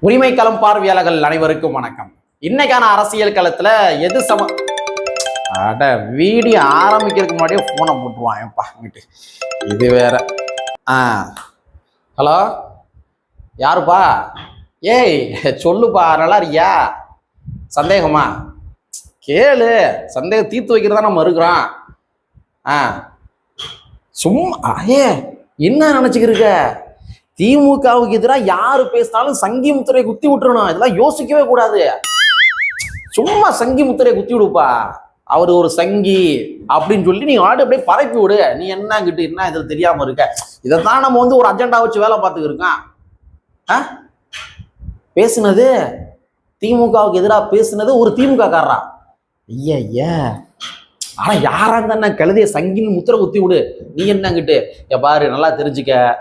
உரிமை களம் பார்வையாளர்கள் அனைவருக்கும் வணக்கம். இன்னைக்கான அரசியல் களத்துல எது சம அட வீடியோ ஆரம்பிக்கிறதுக்கு முன்னாடியே போனை போட்டுருவான் ஏப்பா இங்கிட்டு. இது வேற. ஆ. ஹலோ? யாருப்பா? ஏய் சொல்லுப்பா நல்லா இருக்கியா? சந்தேகமா? கேளு. சந்தேகம் தீர்த்து வைக்கிறதா நம்ம இருக்கிறோம். ஆ. சும்மா ஏ என்ன நினச்சிக்கிருக்க திமுகவுக்கு எதிராக யாரு பேசினாலும் சங்கி முத்திரையை குத்தி விட்டுறணும். இதெல்லாம் யோசிக்கவே கூடாது. சும்மா சங்கி முத்திரையை குத்தி விடுப்பா. அவர் ஒரு சங்கி அப்படின்னு சொல்லி நீ ஆடு அப்படியே பரப்பி விடு. நீ என்ன கிட்ட என்ன இதில் தெரியாம இருக்க? இதைத்தான் நம்ம வந்து ஒரு அஜெண்டா வச்சு வேலை பார்த்துக்கிருக்கான் ஆ? பேசுனது திமுகவுக்கு எதிராக பேசுனது ஒரு திமுக காரரா? ஐயா ஐயா. ஆனால் யாரா இருந்தா கழுதைய சங்கின்னு முத்திரை குத்தி விடு. நீ என்னங்கிட்டு இங்க பாரு நல்லா தெரிஞ்சுக்க.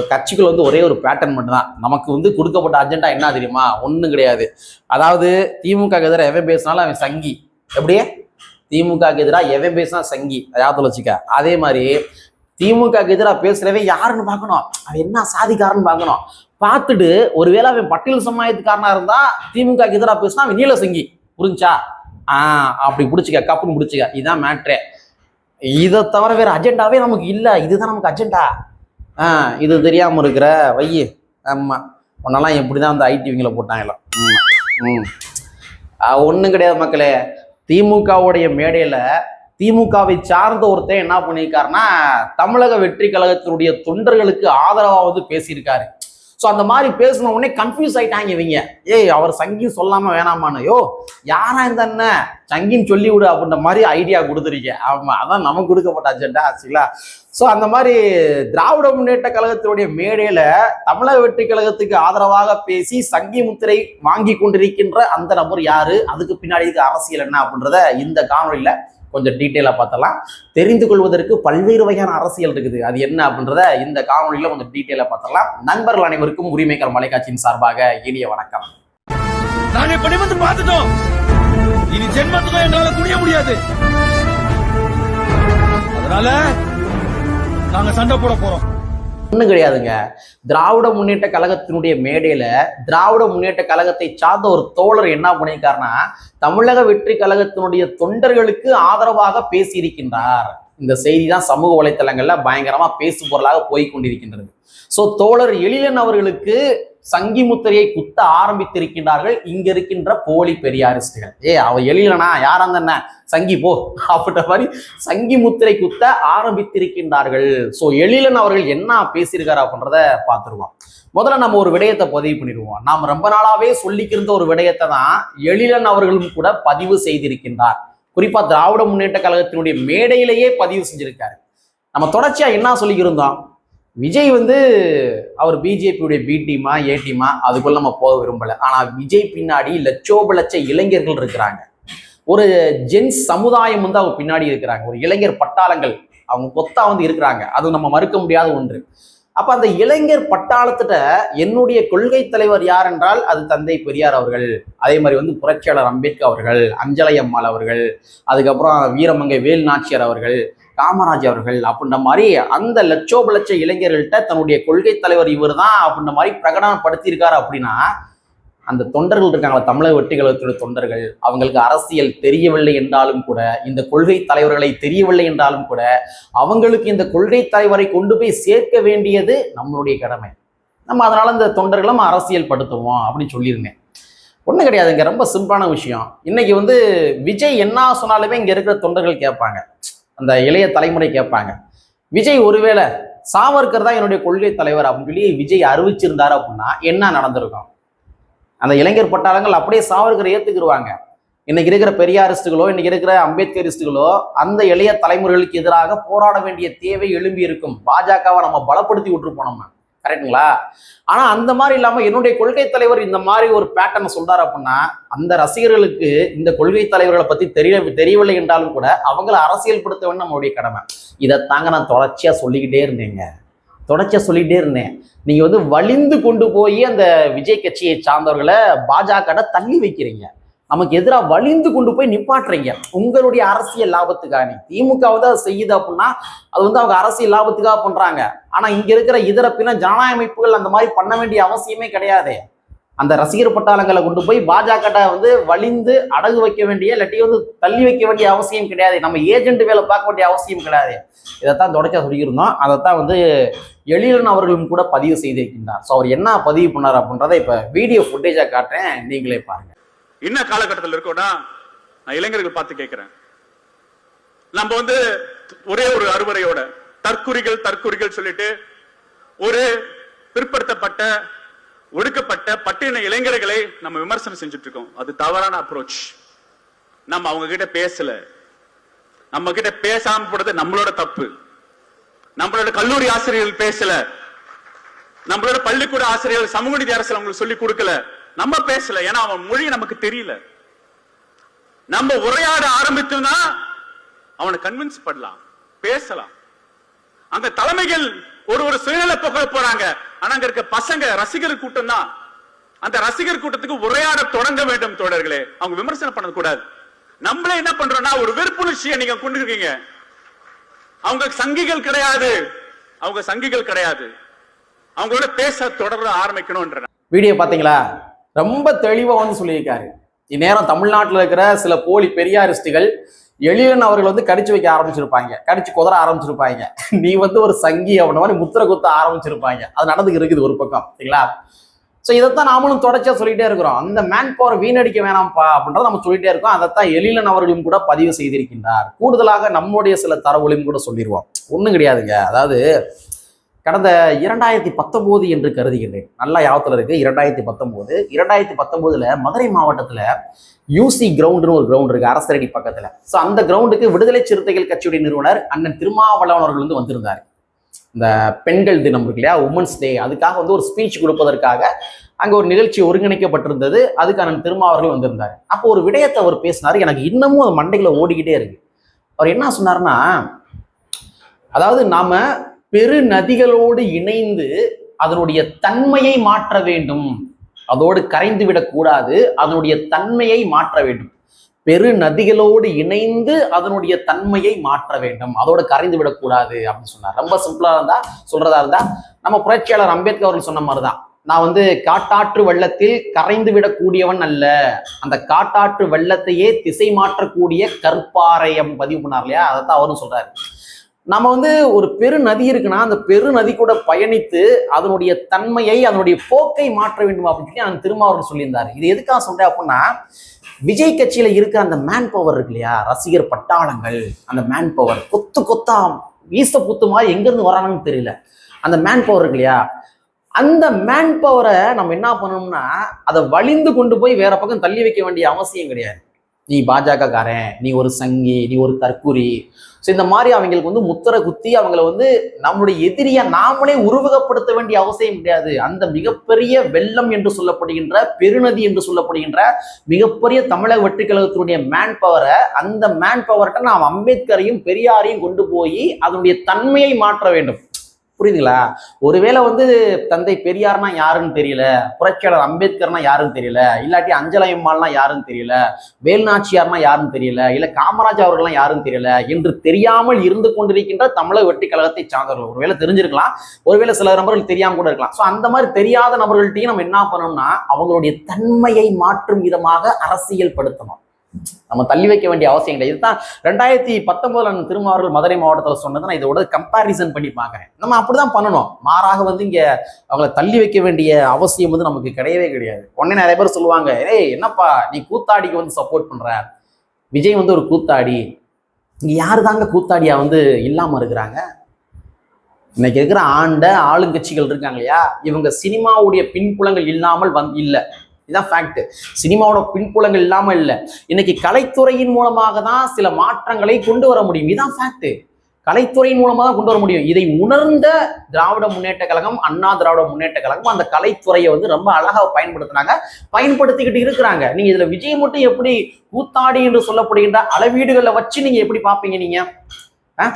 கட்சிக்குள்ள வந்து ஒரே ஒரு பேட்டர்ன் மட்டும் தான் நமக்கு வந்து கொடுக்கப்பட்ட அஜெண்டா என்ன தெரியுமா? ஒன்றும் கிடையாது. அதாவது திமுக எதிராக எவன் பேசினாலும் அவன் சங்கி. எப்படியே? திமுக எதிராக எவன் பேசினா சங்கி. யாத்துல வச்சுக்க. அதே மாதிரி திமுக எதிராக பேசுறவே யாருன்னு பார்க்கணும். அவன் என்ன சாதிக்காரன்னு பார்க்கணும். பார்த்துட்டு ஒருவேளை அவன் பட்டியல் சமாயத்துக்காரனா இருந்தா திமுக எதிராக பேசினா அவன் நீல சங்கி. புரிஞ்சா ஆ அப்படி பிடிச்சிக்க. கப்புன்னு பிடிச்சிக்க. இதுதான் மேட்ரே இதை தவிர வேற அஜெண்டாவே நமக்கு இல்லை. இதுதான் நமக்கு அஜெண்டா ஆ இது தெரியாம இருக்கிற வையி. ஆமா. உன்னெல்லாம் எப்படி தான் அந்த ஐடிவிங்களை போட்டாங்களோ ம். ம். ஒன்றும் கிடையாது மக்களே. திமுகவுடைய மேடையில திமுகவை சார்ந்த ஒருத்தன் என்ன பண்ணியிருக்காருன்னா தமிழக வெற்றி கழகத்தினுடைய தொண்டர்களுக்கு ஆதரவா வந்து பேசியிருக்காரு. ஸோ அந்த மாதிரி பேசின உடனே கன்ஃபியூஸ் ஆயிட்டாங்க இவங்க. ஏய் அவர் சங்கி சொல்லாம வேணாமான்னு. யோ யாரா இந்த என்ன? சங்கின்னு சொல்லி விடு அப்படின்ற மாதிரி ஐடியா கொடுத்துருக்கீங்க. ஆமா அதான் நமக்கு கொடுக்கப்பட்ட அஜெண்டா ஆச்சுங்களா? ஸோ அந்த மாதிரி திராவிட முன்னேற்ற கழகத்தினுடைய மேடையில தமிழக வெற்றி கழகத்துக்கு ஆதரவாக பேசி சங்கி முத்திரை வாங்கி கொண்டிருக்கின்ற அந்த நபர் யாரு? அதுக்கு பின்னாடி இருக்க அரசியல் என்ன அப்படின்றத இந்த காணொலியில கொஞ்சம் டீட்டெயிலாக பார்த்தலாம். தெரிந்து கொள்வதற்கு பல்வேறு வகையான அரசியல் இருக்குது. அது என்ன அப்படின்றத இந்த காணொலியில் கொஞ்சம் டீட்டெயிலாக பார்த்தலாம். நண்பர்கள் அனைவருக்கும் உரிமைகள் மலைக்காட்சியின் சார்பாக இனிய வணக்கம். நாங்க இப்ப பார்த்துட்டோம். இனி ஜென்மத்துக்கும் எங்களால துணிய முடியாது. அதனால நாங்க சண்டை போட போறோம். ஒன்றும் கிடையாதுங்க. திராவிட முன்னேற்ற கழகத்தினுடைய மேடையில் திராவிட முன்னேற்ற கழகத்தை சார்ந்த ஒரு தோழர் என்ன பண்ணியிருக்காருன்னா தமிழக வெற்றி கழகத்தினுடைய தொண்டர்களுக்கு ஆதரவாக பேசியிருக்கின்றார். இந்த செய்தி தான் சமூக வலைத்தளங்களில் பயங்கரமா பேசு பொருளாக போய் கொண்டிருக்கின்றது ஸோ தோழர் எழிலன் அவர்களுக்கு சங்கி முத்திரையை குத்த ஆரம்பித்திருக்கின்றார்கள். இங்க இருக்கின்ற போலி பெரியாரிஸ்டுகள். ஏ அவ எழிலனா யார் அந்த சங்கி போ அப்படின்ற மாதிரி சங்கி முத்திரை குத்த ஆரம்பித்திருக்கின்றார்கள். ஸோ எழிலன் அவர்கள் என்ன பேசியிருக்காரு அப்படின்றத பார்த்துருவோம். முதல்ல நம்ம ஒரு விடயத்தை பதிவு பண்ணிடுவோம். நாம் ரொம்ப நாளாவே சொல்லிக்கிருந்த ஒரு விடயத்தை தான் எழிலன் அவர்களும் கூட பதிவு செய்திருக்கின்றார். குறிப்பாக திராவிட முன்னேற்ற கழகத்தினுடைய மேடையிலேயே பதிவு செஞ்சுருக்காரு. நம்ம தொடர்ச்சியாக என்ன சொல்லிக்கிருந்தோம்? விஜய் வந்து அவர் பிஜேபியுடைய பி டீமா ஏ டீமா அதுக்குள்ள நம்ம போக விரும்பல. ஆனால் விஜய் பின்னாடி லட்சோப லட்ச இளைஞர்கள் இருக்கிறாங்க. ஒரு ஜென்ஸ் சமுதாயம் வந்து அவங்க பின்னாடி இருக்கிறாங்க. ஒரு இளைஞர் பட்டாளங்கள் அவங்க கொத்தா வந்து இருக்கிறாங்க. அது நம்ம மறுக்க முடியாத ஒன்று. அப்ப அந்த இளைஞர் பட்டாளத்திட்ட என்னுடைய கொள்கை தலைவர் யார் என்றால் அது தந்தை பெரியார் அவர்கள். அதே மாதிரி வந்து புரட்சியாளர் அம்பேத்கர் அவர்கள் அஞ்சலை அம்மாள் அவர்கள் அதுக்கப்புறம் வீரமங்கை வேல் நாச்சியார் அவர்கள் காமராஜ் அவர்கள் அப்படின்ற மாதிரி அந்த லட்சோப லட்ச இளைஞர்கள்ட்ட தன்னுடைய கொள்கை தலைவர் இவர் தான் அப்படின்ற மாதிரி பிரகடனப்படுத்தியிருக்காரு அப்படின்னா அந்த தொண்டர்கள் இருக்காங்களா தமிழக வெற்றி கழகத்துடைய தொண்டர்கள் அவங்களுக்கு அரசியல் தெரியவில்லை என்றாலும் கூட இந்த கொள்கை தலைவர்களை தெரியவில்லை என்றாலும் கூட அவங்களுக்கு இந்த கொள்கை தலைவரை கொண்டு போய் சேர்க்க வேண்டியது நம்மளுடைய கடமை. நம்ம அதனால இந்த தொண்டர்களை நம்ம அரசியல் படுத்துவோம் அப்படின்னு சொல்லியிருந்தேன் ஒன்றும் கிடையாதுங்க ரொம்ப சிம்பிளான விஷயம். இன்னைக்கு வந்து விஜய் என்ன சொன்னாலுமே இங்கே இருக்கிற தொண்டர்கள் கேட்பாங்க. அந்த இளைய தலைமுறை கேட்பாங்க. விஜய் ஒருவேளை சாவர்கர் தான் என்னுடைய கொள்கை தலைவர் அப்படின்னு சொல்லி விஜய் அறிவிச்சிருந்தாரு அப்படின்னா என்ன நடந்திருக்கும்? அந்த இளைஞர் பட்டாளங்கள் அப்படியே சாவர்கரை ஏத்துக்கிடுவாங்க இன்னைக்கு இருக்கிற பெரியாரிஸ்டுகளோ இன்னைக்கு இருக்கிற அம்பேத்கரிஸ்டுகளோ அந்த இளைய தலைமுறைகளுக்கு எதிராக போராட வேண்டிய தேவை எழும்பி இருக்கும். பாஜகவை நம்ம பலப்படுத்தி விட்டுருப்போம் நம்ம கரெக்டுங்களா ஆனா அந்த மாதிரி இல்லாம என்னுடைய கொள்கை தலைவர் இந்த மாதிரி ஒரு பேட்டர்னை சொல்றாரு அப்படின்னா அந்த ரசிகர்களுக்கு இந்த கொள்கை தலைவர்களை பத்தி தெரிய தெரியவில்லை என்றாலும் கூட அவங்கள அரசியல் படுத்த வேண்டும் நம்மளுடைய கடமை. இதை தாங்க நான் தொடர்ச்சியா சொல்லிக்கிட்டே இருந்தேங்க. தொடச்ச சொல்லிகிட்டே இருந்தேன். நீங்கள் வந்து வலிந்து கொண்டு போய் அந்த விஜய் கட்சியை சார்ந்தவர்களை பாஜக தள்ளி வைக்கிறீங்க. நமக்கு எதிராக வலிந்து கொண்டு போய் நிப்பாட்டுறீங்க. உங்களுடைய அரசியல் லாபத்துக்காக திமுக வந்து அதை செய்யுது அப்படின்னா அது வந்து அவங்க அரசியல் லாபத்துக்காக பண்ணுறாங்க ஆனால் இங்கே இருக்கிற இதர பின்ன ஜனநாயக அமைப்புகள் அந்த மாதிரி பண்ண வேண்டிய அவசியமே கிடையாது. அந்த ரசிகர் பட்டாளங்களை கொண்டு போய் பாஜக வந்து வலிந்து அடகு வைக்க வேண்டிய இல்லாட்டி வந்து தள்ளி வைக்க வேண்டிய அவசியம் கிடையாது. நம்ம ஏஜென்ட் வேலை பார்க்க வேண்டிய அவசியம் கிடையாது. இதைத்தான் தொடக்க சொல்லியிருந்தோம். அதைத்தான் வந்து எழிலன் அவர்களும் கூட பதிவு செய்திருக்கின்றார். ஸோ அவர் என்ன பதிவு பண்ணார் அப்படின்றத இப்போ வீடியோ ஃபுட்டேஜாக காட்டுறேன். நீங்களே பாருங்க. என்ன காலகட்டத்தில் இருக்கோம்னா நான் இளைஞர்கள் பார்த்து கேட்கிறேன். நம்ம வந்து ஒரே ஒரு அறுவரையோட தற்குறிகள் தற்குறிகள் சொல்லிட்டு ஒரு பிற்படுத்தப்பட்ட ஒடுக்கப்பட்ட பட்டின இளைஞர்களை நம்ம விமர்சனம் செஞ்சுட்டு இருக்கோம் அது தவறான அப்ரோச் நம்ம அவங்க கிட்ட பேசல. நம்ம கிட்ட பேசாம போடுறது நம்மளோட தப்பு. நம்மளோட கல்லூரி ஆசிரியர்கள் பேசல. நம்மளோட பள்ளிக்கூட ஆசிரியர்கள் சமூக நீதி அரசு அவங்களுக்கு சொல்லி கொடுக்கல. நம்ம பேசல. ஏன்னா அவன் மொழி நமக்கு தெரியல. நம்ம உரையாட ஆரம்பித்தோம்னா அவனை கன்வின்ஸ் பண்ணலாம். பேசலாம். அந்த தலைமைகள் ஒரு ஒரு சுயநல புகழ போறாங்க. ஆனா அங்க இருக்க பசங்க ரசிகர் கூட்டம் தான். அந்த ரசிகர் கூட்டத்துக்கு உரையாட தொடங்க வேண்டும் தோழர்களே. அவங்க விமர்சனம் பண்ண கூடாது. நம்மளே என்ன பண்றோம்னா ஒரு வெறுப்புணர்ச்சியை நீங்க கொண்டு இருக்கீங்க அவங்க சங்கிகள் கிடையாது. அவங்க சங்கிகள் கிடையாது. அவங்களோட பேச தொடர ஆரம்பிக்கணும்ன்ற வீடியோ பாத்தீங்களா? ரொம்ப தெளிவா வந்து சொல்லியிருக்காரு. இந்நேரம் தமிழ்நாட்டில் இருக்கிற சில போலி பெரியாரிஸ்டுகள் எழிலன் அவர்கள் வந்து கடிச்சு வைக்க ஆரம்பிச்சிருப்பாங்க. கடிச்சு குதற ஆரம்பிச்சிருப்பாங்க. நீ வந்து ஒரு சங்கி அப்படின்ற மாதிரி முத்திர குத்த ஆரம்பிச்சிருப்பாங்க. அது நடந்துக்கு இருக்குது ஒரு பக்கம் சரிங்களா? ஸோ இதைத்தான் நாமளும் தொடர்ச்சியாக சொல்லிட்டே இருக்கிறோம். அந்த மேன் பவர் வீணடிக்க வேணாம்ப்பா அப்படின்றத நம்ம சொல்லிட்டே இருக்கோம். அதைத்தான் எழிலன் அவர்களும் கூட பதிவு செய்திருக்கின்றார். கூடுதலாக நம்முடைய சில தரவுகளையும் கூட சொல்லிடுவோம் ஒன்றும் கிடையாதுங்க. அதாவது கடந்த இரண்டாயிரத்தி பத்தொம்போது என்று கருதுகின்றேன். நல்ல யாபத்தில் இருக்குது இரண்டாயிரத்தி பத்தொம்போது. இரண்டாயிரத்தி பத்தொம்போதில் மதுரை மாவட்டத்தில் யூசி கிரவுண்டுன்னு ஒரு கிரவுண்ட் இருக்குது அரசரடி பக்கத்தில். ஸோ அந்த கிரவுண்டுக்கு விடுதலை சிறுத்தைகள் கட்சியுடைய நிறுவனர் அண்ணன் திருமாவளவன் அவர்கள் வந்து வந்திருந்தார். இந்த பெண்கள் தினம் இருக்கு இல்லையா? உமன்ஸ் டே அதுக்காக வந்து ஒரு ஸ்பீச் கொடுப்பதற்காக அங்கே ஒரு நிகழ்ச்சி ஒருங்கிணைக்கப்பட்டிருந்தது. அதுக்கு அண்ணன் திருமாவர்கள் வந்திருந்தார். அப்போ ஒரு விடயத்தை அவர் பேசினார். எனக்கு இன்னமும் அது மண்டைகளை ஓடிக்கிட்டே இருக்கு. அவர் என்ன சொன்னார்னா அதாவது நாம பெரு நதிகளோடு இணைந்து அதனுடைய தன்மையை மாற்ற வேண்டும். அதோடு கரைந்து விடக்கூடாது அதனுடைய தன்மையை மாற்ற வேண்டும். பெரு நதிகளோடு இணைந்து அதனுடைய தன்மையை மாற்ற வேண்டும். அதோடு கரைந்து விடக்கூடாது அப்படின்னு சொன்னார். ரொம்ப சிம்பிளா இருந்தா சொல்றதா இருந்தா நம்ம புரட்சியாளர் அம்பேத்கர் அவர்கள் சொன்ன மாதிரிதான். நான் வந்து காட்டாற்று வெள்ளத்தில் கரைந்து விடக்கூடியவன் அல்ல. அந்த காட்டாற்று வெள்ளத்தையே திசை மாற்றக்கூடிய கற்பாறையம் பதிவு பண்ணார் இல்லையா? அதைத்தான் அவரும் சொல்றாரு. நம்ம வந்து ஒரு பெரு நதி இருக்குன்னா அந்த பெரு நதி கூட பயணித்து அதனுடைய தன்மையை அதனுடைய போக்கை மாற்ற வேண்டும் அப்படின்னு சொல்லி அந்த திருமாவர்கள் சொல்லியிருந்தாரு. இது எதுக்காக சொல்றேன் அப்படின்னா விஜய் கட்சியில இருக்கிற அந்த மேன் பவர் இருக்கு இல்லையா? ரசிகர் பட்டாளங்கள் அந்த மேன் பவர் கொத்து கொத்தா வீச புத்து மாதிரி எங்கிருந்து வராங்கன்னு தெரியல. அந்த மேன் பவர் இருக்கு இல்லையா? அந்த மேன் பவரை நம்ம என்ன பண்ணணும்னா அதை வலிந்து கொண்டு போய் வேற பக்கம் தள்ளி வைக்க வேண்டிய அவசியம் கிடையாது. நீ பாஜக காரன் நீ ஒரு சங்கி நீ ஒரு தற்குறி ஸோ இந்த மாதிரி அவங்களுக்கு வந்து முத்திரை குத்தி அவங்கள வந்து நம்மளுடைய எதிரியை நாமளே உருவகப்படுத்த வேண்டிய அவசியம் கிடையாது. அந்த மிகப்பெரிய வெள்ளம் என்று சொல்லப்படுகின்ற பெருநதி என்று சொல்லப்படுகின்ற மிகப்பெரிய தமிழக வெற்றி கழகத்தினுடைய மேன் பவரை அந்த மேன் பவர்கிட்ட நாம் அம்பேத்கரையும் பெரியாரையும் கொண்டு போய் அதனுடைய தன்மையை மாற்ற வேண்டும். புரியுதுங்களா? ஒருவேளை வந்து தந்தை பெரியார்னா யாருன்னு தெரியல புரட்சியாளர் அம்பேத்கர்னா யாருன்னு தெரியல இல்லாட்டி அஞ்சலையம்மாள்னா யாருன்னு தெரியல வேல்நாச்சியார்னா யாருன்னு தெரியல இல்ல காமராஜ் அவர்கள்லாம் யாருன்னு தெரியல என்று தெரியாமல் இருந்து கொண்டிருக்கின்ற தமிழக வெட்டி கழகத்தை சார்ந்தவர்கள். ஒருவேளை தெரிஞ்சிருக்கலாம் ஒருவேளை சில நபர்கள் தெரியாம கூட இருக்கலாம். ஸோ அந்த மாதிரி தெரியாத நபர்கள்ட்டையும் நம்ம என்ன பண்ணணும்னா அவங்களுடைய தன்மையை மாற்றும் விதமாக அரசியல் படுத்தணும் நம்ம தள்ளி வைக்க வேண்டிய அவசியம் இல்லை இதுதான் ரெண்டாயிரத்தி பத்தொன்பதுல நான் திருமாவர்கள் மதுரை மாவட்டத்தில் சொன்னது நான் இதோட கம்பாரிசன் பண்ணி பார்க்குறேன் நம்ம அப்படிதான் பண்ணணும். மாறாக வந்து இங்கே அவங்கள தள்ளி வைக்க வேண்டிய அவசியம் வந்து நமக்கு கிடையவே கிடையாது. உடனே நிறைய பேர் சொல்லுவாங்க ஏய் என்னப்பா நீ கூத்தாடிக்கு வந்து சப்போர்ட் பண்ற? விஜய் வந்து ஒரு கூத்தாடி. இங்கே யார் தாங்க கூத்தாடியா வந்து இல்லாமல் இருக்கிறாங்க? இன்னைக்கு இருக்கிற ஆண்ட ஆளுங்கட்சிகள் இருக்காங்க இல்லையா? இவங்க சினிமாவுடைய பின்புலங்கள் இல்லாமல் வந் இல்லை. இதுதான் ஃபேக்ட் சினிமாவோட பின்புலங்கள் இல்லாம இல்லை. இன்னைக்கு கலைத்துறையின் மூலமாக தான் சில மாற்றங்களை கொண்டு வர முடியும். இதுதான் ஃபேக்ட் கலைத்துறையின் மூலமாக தான் கொண்டு வர முடியும். இதை உணர்ந்த திராவிட முன்னேற்ற கழகம் அண்ணா திராவிட முன்னேற்ற கழகம் அந்த கலைத்துறையை வந்து ரொம்ப அழகாக பயன்படுத்தினாங்க. பயன்படுத்திக்கிட்டு இருக்கிறாங்க. நீங்க இதுல விஜய் மட்டும் எப்படி கூத்தாடி என்று சொல்லப்படுகின்ற அளவீடுகளை வச்சு நீங்க எப்படி பார்ப்பீங்க நீங்க? ஆ?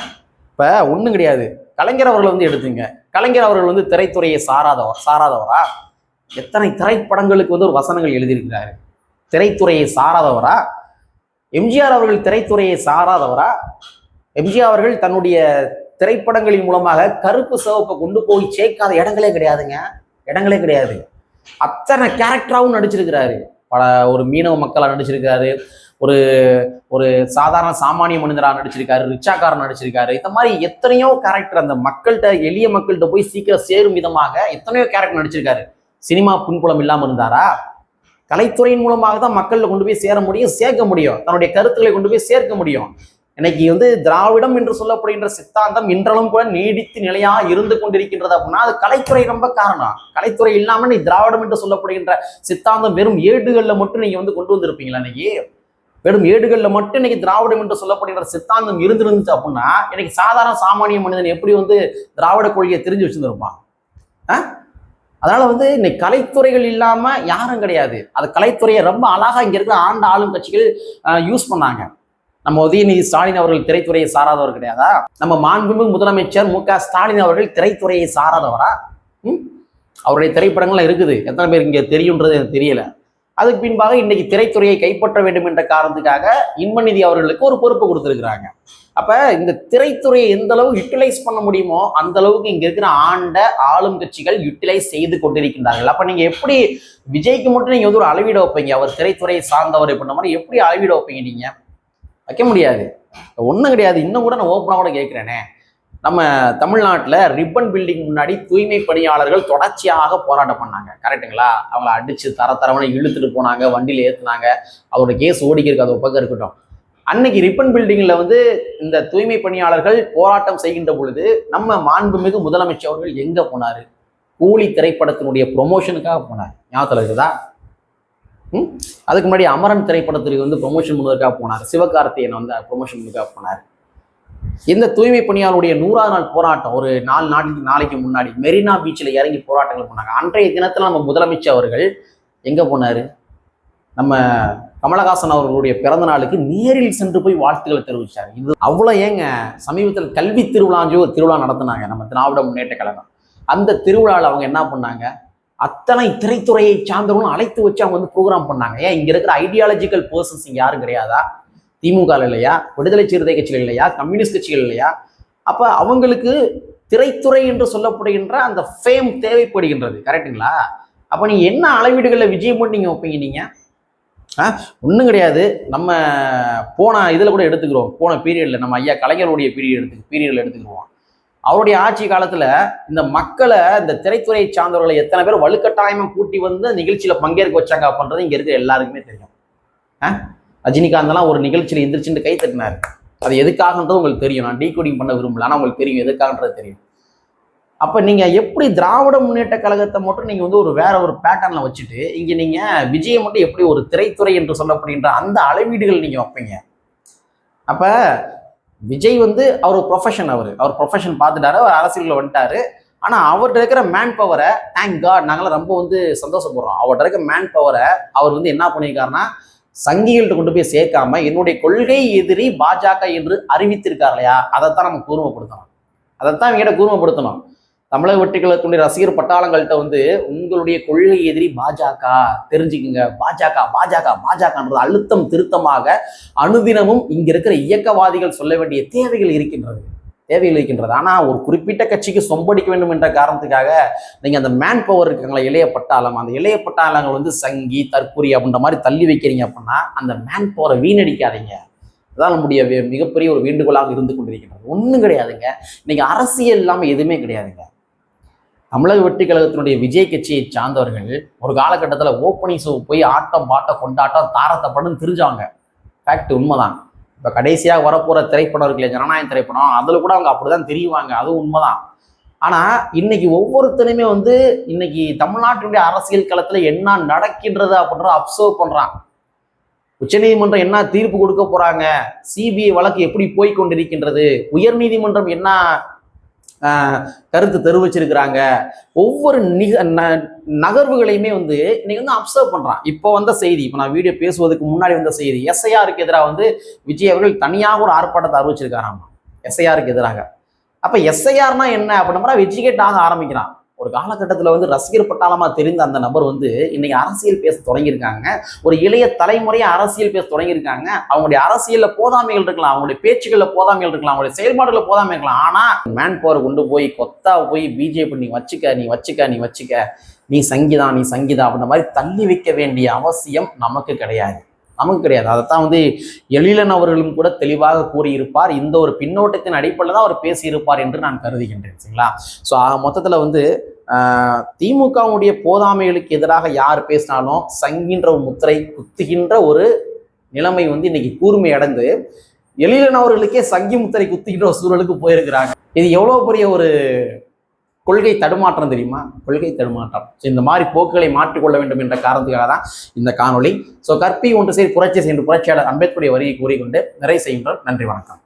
இப்ப ஒண்ணும் கிடையாது. கலைஞர் அவர்கள் வந்து எடுத்துங்க. கலைஞர் அவர்கள் வந்து திரைத்துறையை சாராதவர் சாராதவரா? எத்தனை திரைப்படங்களுக்கு வந்து ஒரு வசனங்கள் எழுதியிருக்கிறாரு? திரைத்துறையை சாராதவரா? எம்ஜிஆர் அவர்கள் திரைத்துறையை சாராதவரா? எம்ஜிஆர் அவர்கள் தன்னுடைய திரைப்படங்களின் மூலமாக கருப்பு சிவப்பை கொண்டு போய் சேர்க்காத இடங்களே கிடையாதுங்க. இடங்களே கிடையாது. அத்தனை கேரக்டராகவும் நடிச்சிருக்கிறாரு. பல ஒரு மீனவ மக்களாக நடிச்சிருக்காரு ஒரு ஒரு சாதாரண சாமானிய மனிதராக நடிச்சிருக்காரு. ரிச்சாக்காரன் நடிச்சிருக்காரு. இந்த மாதிரி எத்தனையோ கேரக்டர் அந்த மக்கள்கிட்ட எளிய மக்கள்கிட்ட போய் சீக்கிரம் சேரும் விதமாக எத்தனையோ கேரக்டர் நடிச்சிருக்காரு. சினிமா பின்புலம் இல்லாமல் இருந்தாரா? கலைத்துறையின் மூலமாக தான் மக்களில் கொண்டு போய் சேர முடியும் சேர்க்க முடியும். தன்னுடைய கருத்துக்களை கொண்டு போய் சேர்க்க முடியும். இன்னைக்கு வந்து திராவிடம் என்று சொல்லப்படுகின்ற சித்தாந்தம் இன்றளவும் கூட நீடித்து நிலையா இருந்து கொண்டிருக்கின்றது அப்படின்னா அது கலைத்துறை ரொம்ப காரணம். கலைத்துறை இல்லாம நீ திராவிடம் என்று சொல்லப்படுகின்ற சித்தாந்தம் வெறும் ஏடுகள்ல மட்டும் நீங்க வந்து கொண்டு வந்திருப்பீங்களா இன்னைக்கு? வெறும் ஏடுகள்ல மட்டும் இன்னைக்கு திராவிடம் என்று சொல்லப்படுகின்ற சித்தாந்தம் இருந்திருந்துச்சு அப்படின்னா இன்னைக்கு சாதாரண சாமானிய மனிதன் எப்படி வந்து திராவிட கொள்கையை தெரிஞ்சு வச்சிருந்திருப்பான்? அதனால வந்து இன்னைக்கு கலைத்துறைகள் இல்லாம யாரும் கிடையாது. அது கலைத்துறையை ரொம்ப அழகா இங்க இருக்கிற ஆண்ட ஆளும் கட்சிகள் யூஸ் பண்ணாங்க. நம்ம உதயநிதி ஸ்டாலின் அவர்கள் திரைத்துறையை சாராதவர் கிடையாதா? நம்ம மாண்புமிகு முதலமைச்சர் மு க ஸ்டாலின் அவர்கள் திரைத்துறையை சாராதவரா? ம்? அவருடைய திரைப்படங்கள்லாம் இருக்குது. எத்தனை பேர் இங்கே தெரியுன்றது எனக்கு தெரியல. அதுக்கு பின்பாக இன்னைக்கு திரைத்துறையை கைப்பற்ற வேண்டும் என்ற காரணத்துக்காக இன்பநிதி அவர்களுக்கு ஒரு பொறுப்பு கொடுத்துருக்குறாங்க. அப்ப இந்த திரைத்துறையை எந்த அளவு யூட்டிலைஸ் பண்ண முடியுமோ அந்த அளவுக்கு இங்க இருக்கிற ஆண்ட ஆளும் கட்சிகள் யூட்டிலைஸ் செய்து கொண்டிருக்கின்றார்கள். அப்ப நீங்க எப்படி விஜய்க்கு மட்டும் நீங்க வந்து ஒரு அளவீடு வைப்பீங்க? அவர் திரைத்துறையை சார்ந்தவர் இப்படின்ற மாதிரி எப்படி அளவீடு வைப்பீங்க நீங்க? வைக்க முடியாது. ஒன்றும் கிடையாது. இன்னும் கூட நான் ஓப்பனாக கூட கேட்குறேனே. நம்ம தமிழ்நாட்டில் ரிப்பன் பில்டிங் முன்னாடி தூய்மை பணியாளர்கள் தொடர்ச்சியாக போராட்டம் பண்ணாங்க. கரெக்ட்டுங்களா அவங்கள அடித்து தர தரவனை இழுத்துட்டு போனாங்க வண்டியில் ஏற்றுனாங்க அவரோட கேஸ் ஓடிக்கிறதுக்கு அது பக்கம் இருக்கட்டும். அன்னைக்கு ரிப்பன் பில்டிங்கில் வந்து இந்த தூய்மை பணியாளர்கள் போராட்டம் செய்கின்ற பொழுது நம்ம மாண்புமிகு முதலமைச்சர் அவர்கள் எங்கே போனார்? கூலி திரைப்படத்தினுடைய ப்ரொமோஷனுக்காக போனார். ஞாபகத்தில் இருக்குதா? ம்? அதுக்கு முன்னாடி அமரன் திரைப்படத்திற்கு வந்து ப்ரொமோஷன் பண்ணுவதற்காக போனார். சிவகார்த்தியன் வந்து ப்ரொமோஷன் பண்ணுறதுக்காக போனார். இந்த தூய்மை பணியாளருடைய நூறாவது நாள் போராட்டம் ஒரு நாலு நாளைக்கு நாளைக்கு முன்னாடி மெரினா பீச்சில் இறங்கி போராட்டங்கள் பண்ணாங்க. அன்றைய தினத்தில் நம்ம முதலமைச்சர் அவர்கள் எங்கே போனார்? நம்ம கமலஹாசன் அவர்களுடைய பிறந்த நாளுக்கு நேரில் சென்று போய் வாழ்த்துக்களை தெரிவிச்சார். இது அவ்வளோ ஏங்க சமீபத்தில் கல்வி திருவிழாஞ்சோ ஒரு திருவிழா நடத்தினாங்க நம்ம திராவிட முன்னேற்ற கழகம். அந்த திருவிழாவில் அவங்க என்ன பண்ணாங்க? அத்தனை திரைத்துறையை சார்ந்தவங்களும் அழைத்து வச்சு அவங்க வந்து ப்ரோக்ராம் பண்ணாங்க. ஏன்? இங்கே இருக்கிற ஐடியாலஜிக்கல் பர்சன்ஸ் இங்கே யாரும் கிடையாதா? திமுக இல்லையா? விடுதலை சிறுத்தை கட்சிகள் இல்லையா? கம்யூனிஸ்ட் கட்சிகள் இல்லையா? அப்போ அவங்களுக்கு திரைத்துறை என்று சொல்லப்படுகின்ற அந்த ஃபேம் தேவைப்படுகின்றது. கரெக்ட்டுங்களா அப்போ நீங்கள் என்ன அளவீடுகளில் விஜயம் பண்ணி நீங்கள் வைப்பீங்க நீங்கள் ஒன்றும் கிடையாது. நம்ம போன இதில் கூட எடுத்துக்கிறோம். போன பீரியடில் நம்ம ஐயா கலைஞருடைய பீரியட் எடுத்து பீரியடில் எடுத்துக்கிறோம். அவருடைய ஆட்சி காலத்தில் இந்த மக்களை இந்த திரைத்துறையை சார்ந்தவர்களை எத்தனை பேர் வலுக்கட்டாயமாக கூட்டி வந்து நிகழ்ச்சியில் பங்கேற்க வச்சாங்க அப்படின்றது இங்கே இருக்கிற எல்லாருக்குமே தெரியும். ஆ? ரஜினிகாந்த்லாம் ஒரு நிகழ்ச்சியில் எந்திரிச்சுட்டு கை தட்டினார். அது எதுக்காகன்றது உங்களுக்கு தெரியும். நான் டீகோடிங் பண்ண விரும்பல. ஆனால் உங்களுக்கு தெரியும். எதுக்காகன்றது தெரியும். அப்போ நீங்கள் எப்படி திராவிட முன்னேற்ற கழகத்தை மட்டும் நீங்கள் வந்து ஒரு வேற ஒரு பேட்டர்னில் வச்சுட்டு இங்கே நீங்கள் விஜயம் மட்டும் எப்படி ஒரு திரைத்துறை என்று சொல்லப்படுகின்ற அந்த அளவீடுகள் நீங்கள் வைப்பீங்க? அப்போ விஜய் வந்து அவர் ப்ரொஃபஷன் அவர். அவர் ப்ரொஃபஷன் பார்த்துட்டாரு அவர் அரசியலில் வந்துட்டாரு. ஆனால் அவர்கிட்ட இருக்கிற மேன் பவரை தேங்க் காட் நாங்களாம் ரொம்ப வந்து சந்தோஷப்படுறோம். அவர்கிட்ட இருக்கிற மேன் பவரை அவர் வந்து என்ன பண்ணியிருக்காருன்னா சங்கிகள்கிட்ட கொண்டு போய் சேர்க்காம என்னுடைய கொள்கை எதிரி பாஜக என்று அறிவித்திருக்கார் இல்லையா? அதைத்தான் நம்ம கூர்மைப்படுத்தணும். அதைத்தான் எங்கிட்ட கூர்மைப்படுத்தணும். தமிழக வெற்றிகளுடைய ரசிகர் பட்டாளங்கள்ட்ட வந்து உங்களுடைய கொள்கை எதிரி பாஜக. தெரிஞ்சுக்குங்க. பாஜக பாஜக பாஜகன்றது அழுத்தம் திருத்தமாக அனுதினமும் இங்க இருக்கிற இயக்கவாதிகள் சொல்ல வேண்டிய தேவைகள் இருக்கின்றது. தேவைகள் இருக்கின்றது. ஆனால் ஒரு குறிப்பிட்ட கட்சிக்கு சொம்படிக்க வேண்டும் என்ற காரணத்துக்காக நீங்கள் அந்த மேன் பவர் இருக்காங்களா இளைய பட்டாளம் அந்த இளைய பட்டாளங்கள் வந்து சங்கி தற்கொலை அப்படின்ற மாதிரி தள்ளி வைக்கிறீங்க அப்படின்னா அந்த மேன் பவரை வீணடிக்காதீங்க. அதான் நம்முடைய மிகப்பெரிய ஒரு வேண்டுகோளாக இருந்து கொண்டிருக்கின்றது. ஒன்றும் கிடையாதுங்க. இன்னைக்கு அரசியல் இல்லாமல் எதுவுமே கிடையாதுங்க. தமிழக வெற்றி கழகத்தினுடைய விஜய் கட்சியை சார்ந்தவர்கள் ஒரு காலகட்டத்தில் ஓப்பனிங் ஷோ போய் ஆட்டம் பாட்டம் கொண்டாட்டம் தாரத்தை படம் தெரிஞ்சாங்க. ஃபேக்ட் உண்மைதான். இப்போ கடைசியாக வரப்போகிற திரைப்படம் இருக்குல்ல ஜனநாயக திரைப்படம். அதில் கூட அவங்க அப்படிதான் தெரியுவாங்க அதுவும் உண்மைதான். ஆனால் இன்னைக்கு ஒவ்வொருத்தனுமே வந்து இன்னைக்கு தமிழ்நாட்டினுடைய அரசியல் களத்தில் என்ன நடக்கின்றது அப்படின்ற அப்சர்வ் பண்ணுறான் உச்சநீதிமன்றம் என்ன தீர்ப்பு கொடுக்க போறாங்க? சிபிஐ வழக்கு எப்படி போய் கொண்டிருக்கின்றது? உயர்நீதிமன்றம் என்ன கருத்து தெரிவிச்சிருக்கிறாங்க. ஒவ்வொரு நிக ந- நகர்வுகளையுமே வந்து இன்னைக்கு வந்து அப்சர்வ் பண்றான். இப்போ வந்த செய்தி இப்போ நான் வீடியோ பேசுவதற்கு முன்னாடி வந்த செய்தி எஸ்ஐஆருக்கு எதிராக வந்து விஜய் அவர்கள் தனியாக ஒரு ஆர்ப்பாட்டத்தை அறிவிச்சிருக்காராம்? எஸ்ஐஆருக்கு எதிராக. அப்போ எஸ்ஐஆர்னா என்ன? அப்படின்னா விஜய்கேட் ஆக ஆரம்பிக்கிறான். ஒரு காலகட்டத்தில் வந்து ரசிகர் பட்டாளமாக தெரிந்த அந்த நபர் வந்து இன்னைக்கு அரசியல் பேச தொடங்கியிருக்காங்க. ஒரு இளைய தலைமுறையை அரசியல் பேச தொடங்கியிருக்காங்க. அவங்களுடைய அரசியலில் போதாமைகள் இருக்கலாம் அவங்களுடைய பேச்சுகளில் போதாமைகள் இருக்கலாம் அவங்களுடைய செயல்பாடுகளில் போதாமை இருக்கலாம். ஆனால் மேன் பவர் கொண்டு போய் கொத்தா போய் பிஜேபி நீ வச்சுக்க நீ வச்சுக்க நீ வச்சுக்க. நீ சங்கிதா நீ சங்கிதா அப்படின்ற மாதிரி தள்ளி வைக்க வேண்டிய அவசியம் நமக்கு கிடையாது. நமக்கு கிடையாது. அதைத்தான் வந்து எழிலன் அவர்களும் கூட தெளிவாக கூறியிருப்பார். இந்த ஒரு பின்னோட்டத்தின் அடிப்படையில் தான் அவர் பேசியிருப்பார் என்று நான் கருதுகின்றேன் சரிங்களா? ஸோ ஆக மொத்தத்தில் வந்து திமுகவுடைய போதாமைகளுக்கு எதிராக யார் பேசினாலும் சங்கின்ற ஒரு முத்திரை குத்துகின்ற ஒரு நிலைமை வந்து இன்னைக்கு கூர்மை அடைந்து எழிலன் அவர்களுக்கே சங்கி முத்திரை குத்துகின்ற ஒரு சூழலுக்கு போயிருக்கிறாங்க. இது எவ்வளோ பெரிய ஒரு கொள்கை தடுமாற்றம் தெரியுமா? கொள்கை தடுமாற்றம். ஸோ இந்த மாதிரி போக்குகளை மாற்றிக்கொள்ள வேண்டும் என்ற காரணத்துக்காக தான் இந்த காணொளி. ஸோ கற்பி ஒன்று சேர் புரட்சி சென்று புரட்சியாளர் அம்பேத்கருடைய வரியை கூறிக்கொண்டு நிறைவு செய்கின்றோம். நன்றி வணக்கம்.